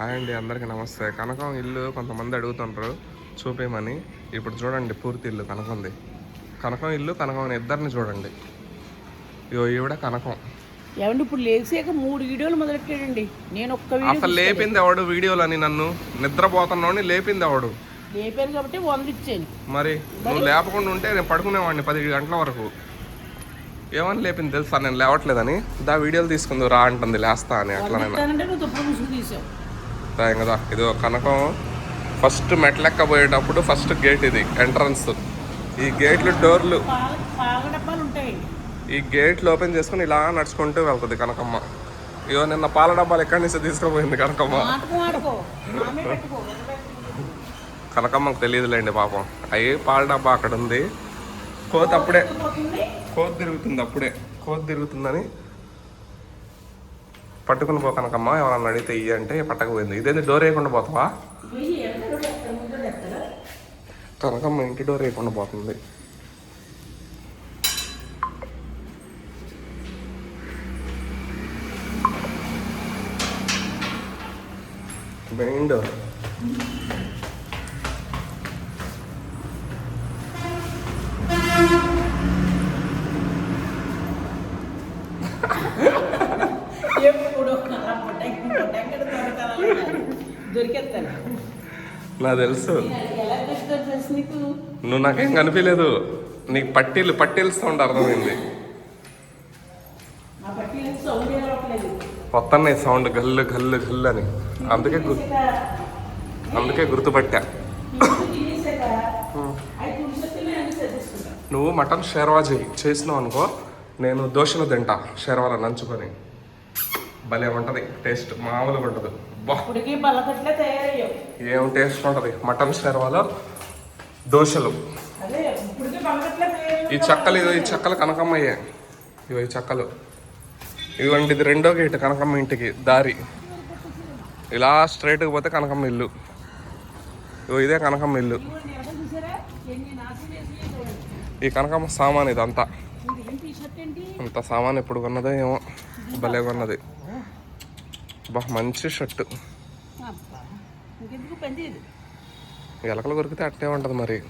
Hi అండి అందరికీ నమస్తే. కనకం ఇల్లు కొంతమంది అడుగుతుంటారు చూపేయమని. ఇప్పుడు చూడండి పూర్తి ఇల్లు కనకంది. కనకం ఇల్లు కనకం అని ఇద్దరిని చూడండి. ఇగో ఈవిడ కనకం. ఏమండి ఇప్పుడు లేచాక మూడు వీడియోలు మొదలెట్టాడండి. నేను ఒక్క వీడియో అసలు లేపింది ఎవడు వీడియోలని నన్ను? నిద్రపోతున్నావు లేపింది ఎవడు? లేపాను కాబట్టి వంద ఇచ్చాను. మరి నువ్వు లేపకుండా ఉంటే నేను పడుకునేవాడిని పది గంటల వరకు. ఏమని లేపింది తెలుసా? నేను లేవట్లేదని. దా వీడియోలు తీసుకుంది రా అంటుంది లేస్తా అని అట్లనైనా. ఇస్తానంటే కదా? ఇది ఒక కనకం. ఫస్ట్ మెట్లెక్క పోయేటప్పుడు ఫస్ట్ గేట్ ఇది ఎంట్రన్స్ ఈ గేట్లు డోర్లు ఈ గేట్లు ఓపెన్ చేసుకుని ఇలా నడుచుకుంటూ వెళ్తుంది కనకమ్మ. ఇగో నిన్న పాల డబ్బాలు ఎక్కడి నుంచి తీసుకుపోయింది కనకమ్మ? కనకమ్మకు తెలియదులేండి పాపం. అయ్యి పాల డబ్బా అక్కడ ఉంది. కోత అప్పుడే పోతుంది కోత తిరుగుతుంది అప్పుడే. కోత తిరుగుతుందని పట్టుకుని పో కనకమ్మ ఎవరన్నా అడిగితే ఇయ్యి అంటే పట్టకపోయింది. ఇదేంటి డోర్ వేయకుండా పోతావా? కనకమ్మ ఇంటి డోర్ వేయకుండా పోతుంది. మెయిన్ డోర్ నాకు తెలుసు. నువ్వు నాకేం కనిపించలేదు నీకు పట్టీలు పట్టీలు సౌండ్ అర్థమైంది. వస్తున్నాయి సౌండ్ గల్లు గల్లు గల్లు అని. అందుకే అందుకే గుర్తుపట్టా. నువ్వు మటన్ షేర్వా చేయి. చేసినావు అనుకో నేను దోశలు తింటా షేర్వాల నంచుకొని. భలే ఉంటుంది టేస్ట్ మామూలుగా ఉంటుంది. ఇప్పటికీ బల్లకట్లే తయారయ్యావు. టేస్ట్ ఉంటుంది? మటన్ షేర్వాలో దోశలు. ఈ చెక్కలు ఇదో ఈ చెక్కలు కనకమ్మయ్యే. ఇవి ఈ చెక్కలు. ఇది రెండో గేట్ కనకమ్మ ఇంటికి దారి. ఇలా స్ట్రైట్కి పోతే కనకమ్మ ఇల్లు. ఇగో ఇదే కనకమ్మ ఇల్లు. ఈ కనకమ్మ సామాన్ ఇదంతా. అంత సామాన్ ఎప్పుడు కొన్నదో ఏమో. భలే కొన్నది. బా మంచి షర్టు. ఎలకలు కొరికితే అట్టే ఉంటుంది మరి.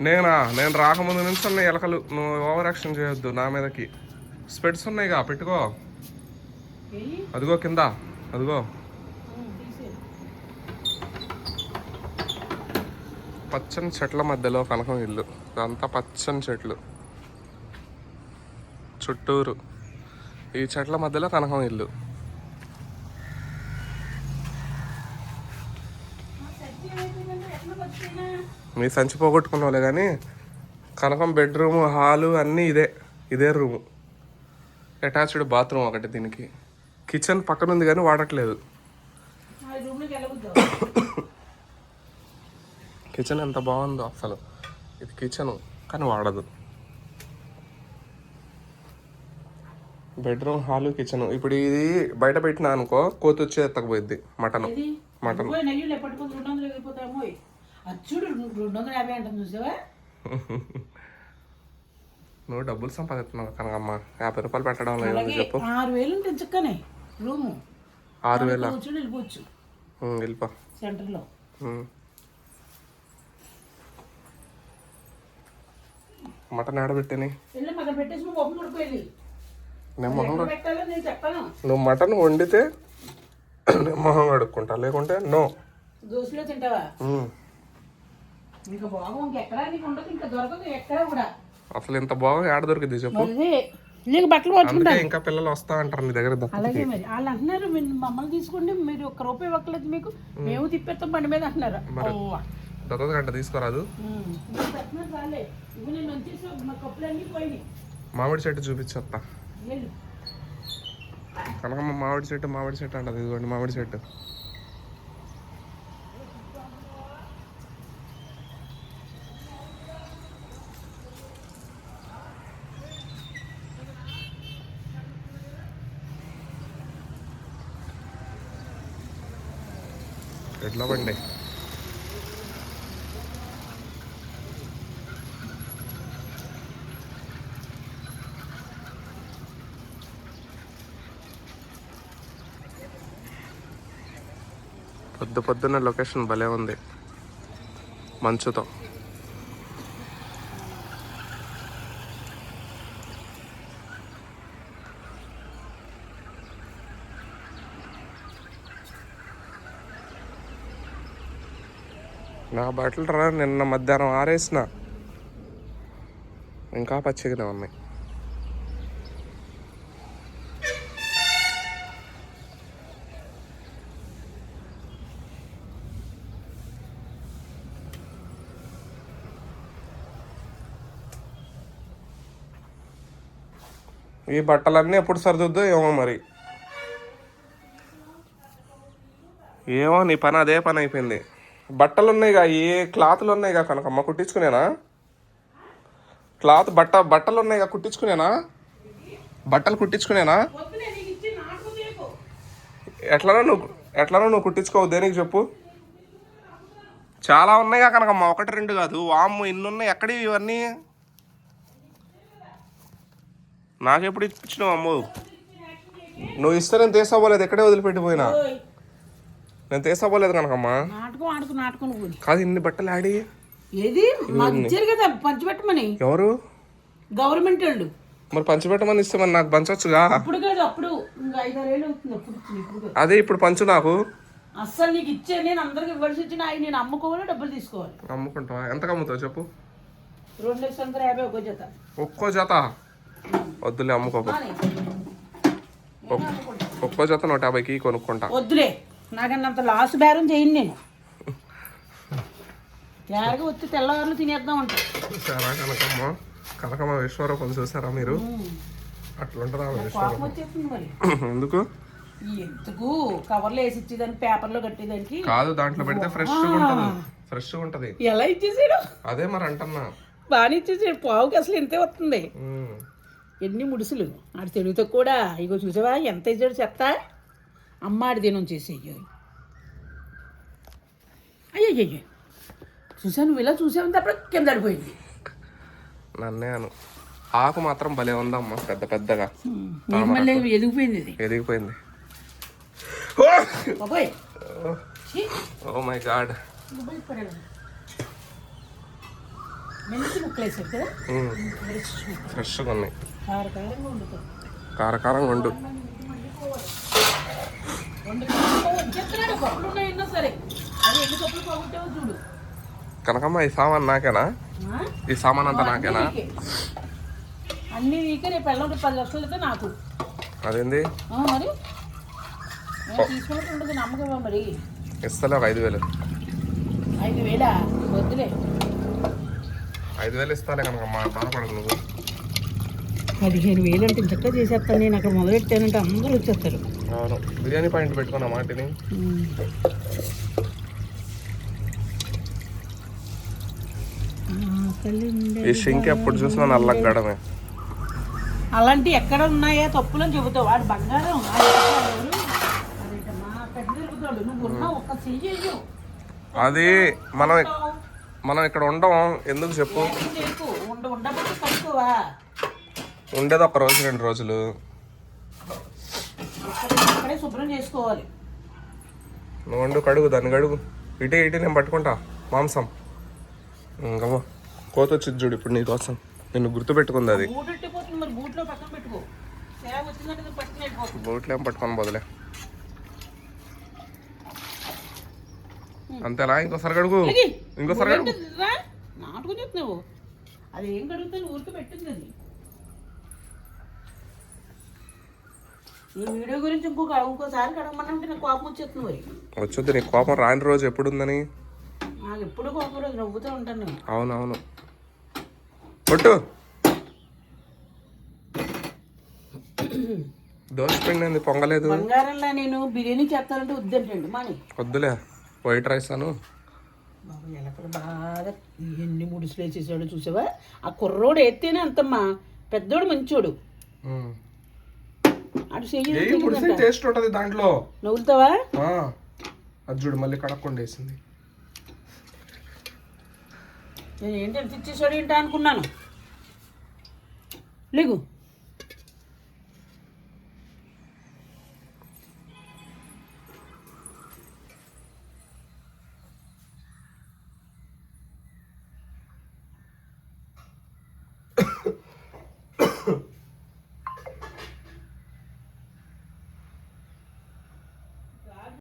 నేనా? నేను రాకముందు నుంచి ఉన్నాయి ఎలకలు నువ్వు ఓవర్ యాక్షన్ చేయొద్దు నా మీదకి. స్పెడ్స్ ఉన్నాయిగా పెట్టుకో. అదిగో కింద అదిగో. పచ్చని చెట్ల మధ్యలో కనకం ఇల్లు. ఇదంతా పచ్చని చెట్లు. చుట్టూరు. ఈ చెట్ల మధ్యలో కనకం ఇల్లు. మీ సంచి పోగొట్టుకున్న వాళ్ళే కానీ కనకం బెడ్రూమ్ హాలు అన్నీ ఇదే ఇదే రూము. అటాచ్డ్ బాత్రూమ్ ఒకటి దీనికి. కిచెన్ పక్కన ఉంది కానీ వాడట్లేదు. కిచెన్ ఎంత బాగుందో అసలు. ఇది కిచెన్ కానీ వాడదు. Bedroom hall kitchen. ఇప్పుడు ఇది బయట పెట్టినా అనుకో కోతి వచ్చి ఎత్తకపోయింది మటన్ మటన్. నువ్వు డబ్బులు సంపాదిస్తున్నావు కనకమ్మ. యాభై రూపాయలు పెట్టడం లేదు చెప్పు. ఆరు వేలు ఉంటుంది చిక్కనే. రూము. ఆరు వేల? వెళ్ళిపోవచ్చు. వెళ్ళిపో. సెంటర్లో. మటన్ ఆడబెట్టని. మగ పెట్టేసి నువ్వు మొహం కొడుకు వెళ్ళి నేను మొహం ఎక్కడ పెట్టాలో నేను చెప్పాను? నువ్వు మటన్ వండితే నేను మొహం కడుక్కుంటా. లేకుంటే నో. దోశలో తింటావా? ఉమ్. ఇంకా బాగు ఇంకెక్కడా? నీకు ఉండదు ఇంకా దొరకదు ఎక్కడ కూడా. అసలు ఇంత బాగా ఏడ దొరికింది చెప్పు. నీకు బట్టలు పట్టుకుంటా ఇంకా పిల్లలు వస్తా అంటారు నీ దగ్గర. అలాగే మరి. వాళ్ళు అంటున్నారు మమ్మల్ని తీసుకోండి మీరు ఒక్క రూపాయి ఇవ్వట్లేదు మీకు. మేము తిప్పేస్తాం బండి మీద అంటున్నారు. దత్తత గంట తీసుకోరాదు. మా మామిడి చెట్టు చూపించత్తా. వెళ్ళు కనకమ్మ మామిడి చెట్టు మామిడి చెట్టు అంటది ఇదిగోండి మామిడి చెట్టు. ఎట్లా పండి పొద్దు పొద్దున్న లొకేషన్ భలే ఉంది. మంచుతో. నా బట్టలు రా నిన్న మధ్యాహ్నం ఆరేసిన. ఇంకా పచ్చిగానే ఉన్నాయి ఈ బట్టలన్నీ ఎప్పుడు సర్దుద్దో ఏమో మరి. ఏమో నీ పని అదే పని అయిపోయింది. బట్టలు ఉన్నాయిగా ఏ క్లాత్లు ఉన్నాయిగా కనకమ్మ కుట్టించుకునేనా? క్లాత్ బట్ట బట్టలు ఉన్నాయిగా కుట్టించుకునేనా? బట్టలు కుట్టించుకునేనా? ఎట్లనో నువ్వు ఎట్లనో నువ్వు కుట్టించుకోవు దేనికి చెప్పు? చాలా ఉన్నాయిగా కనకమ్మ ఒకటి రెండు కాదు వామ్ము ఇన్ని ఉన్నాయి ఎక్కడి ఇవన్నీ? నాకెప్పుడు ఇచ్చినావు అమ్ము? నువ్వు ఇస్తే నేను తీసుకోపోలేదు ఎక్కడే వదిలిపెట్టిపోయినా? నేను తీసుకోపోలేదు కనకమ్మా. కాదు ఇన్ని బట్టలు ఆడి. ఏది? మాకు ఇచ్చారు కదా పంచిపెట్టమని. ఎవరు? గవర్నమెంట్ వాళ్ళు. మరి పంచిపెట్టమని ఇస్తే మరి నాకు పంచొచ్చుగా? అప్పుడు కాదు అప్పుడు. ఇంకా ఐదారేళ్ళు అవుతుంది అప్పుడు ఇచ్చింది, ఇప్పుడు కాదు. అదే ఇప్పుడు పంచు నాకు. అస్సలు నీకు ఇచ్చే నేను అందరికి ఇవ్వాల్సి వచ్చిన అవి నేను అమ్ముకోవాలి డబ్బులు తీసుకోవాలి? అమ్ముకుంటావా? ఎంతకు అమ్ముతావు చెప్పు? రెండు లక్షల యాభై ఒక జత. ఒక్కో జత? వద్దులే అమ్ముకోకు. ఒక్కో జత నూట యాభైకి కొనుక్కుంటా. వద్దులే. నాకన్నంత లాస్ బేరం చేయను నేను. తేరగా వచ్చి తెల్లవారులు తినేద్దాం అంటే. చూసారా కనకమ్మ? కనకమ్మ విశ్వరూపం చూసారా మీరు? అట్లుంటుందా విశ్వరూపం? వచ్చేస్తుంది మరి. ఎందుకు? ఎందుకు? కవర్లో వేసి ఇచ్చేదానికి పేపర్లో కట్టేదానికి. కాదు దాంట్లో పెడితే ఫ్రెష్గా ఉంటుంది. ఫ్రెష్గా ఉంటుంది. ఎలా ఇచ్చేసాడు? అదే మరి అంటున్నా. బాగానే ఇచ్చేసాడు. పావుకి అసలు ఇంతే వస్తుంది. ఎన్ని ముడుసులు? ఆడి తెలుగుతో కూడా ఇగో చూసావా ఎంత ఇచ్చాడు చెత్త అమ్మాడి దినం చేసేయ్యో. అయ్యయ్యో చూసాను నువ్వు ఇలా చూసావు అప్పుడు కింద పడిపోయింది. నన్నే అను. ఆకు మాత్రం భలే ఉందమ్మా పెద్ద పెద్దగా. ఎదిగిపోయింది ఎదిగిపోయింది. Oh my god. ఫ్రెష్గా ఉన్నాయి. కారకారంగా చూడు. కనకమ్మ ఈ సామాన్ నాకేనా? ఈ సామాన్ అంతా నాకేనా? నీకే. అన్ని రేపు వెళ్ళడం పది లక్షలు అయితే నాకు. అదేంది? మరి? నమ్మకమా మరి. ఇస్తలే ఒక ఐదు వేలు. ఐదు వేల? వద్దులే. ఐదు వేలు ఇస్తాలే కనకమ్మ బాధపడదు నువ్వు. పదిహేను వేలు అంటే ఇంతగా చేసేస్తాను నేను. అక్కడ మొదలెట్టానంటే అందరూ వచ్చేస్తారు. అవును. బిర్యానీ పాయింట్ పెట్టుకున్నా మాటిని? ఈ షింక్ ఎప్పుడు చూసినా నల్లగడమే అలాంటి ఎక్కడ ఉన్నాయా తప్పులు అని చెబుతావు. వాడు బంగారం. అది మనం మనం ఇక్కడ ఉండం. ఎందుకు చెప్పు? ఉండబట్టి కట్టుకోవా ఉండేది ఒక రోజు రెండు రోజులు. అక్కడే శుభ్రం చేసుకోవాలి. నువ్వు వండు కడుగు దాన్ని కడుగు. ఇటే ఇటే నేను పట్టుకుంటా మాంసం. ఇంకా కోత వచ్చింది చూడు ఇప్పుడు నీకోసం నిన్ను గుర్తుపెట్టుకుంది అది. బూట్లో ఏం పట్టుకొని బదులే అంతేనా? ఇంకోసారి కడుగు. ఇంకోసారి కడుగు? నాటుకుని అది ఏం కడుగుతాను ఊరికి పెట్టింది ఈ వీడియో గురించి ఇంకొక ఇంకోసారి నాకు కోపం వచ్చేస్తుంది వచ్చొద్దు కోపం రాని రోజు ఎప్పుడుందని? నాకు ఎప్పుడు కోపం రోజు నవ్వుతూ ఉంటాను అవునవును. కొట్టు దోశ పిండి ఏంది? పొంగలేదు. బంగారంలా నేను బిర్యానీ చేస్తానంటే వద్దంటండి మాని వద్దులే వైట్ రైస్ అను. బాబు ఎలకలు బాగా ఎన్ని ముడుసులు వేసేసాడో చూసావా? ఆ కుర్రోడు ఎత్తేనే అంతమ్మా. పెద్దోడు మంచోడు. ఆడు చెయ్యి ఉడిసే టేస్ట్ ఉంటుంది దాంట్లో. నవ్వులుతావా? చూడు మళ్ళీ కడక్కుండా వేసింది. నేను ఏంటి ఎంత ఇచ్చేసాడు ఏంటా అనుకున్నాను. లేగు.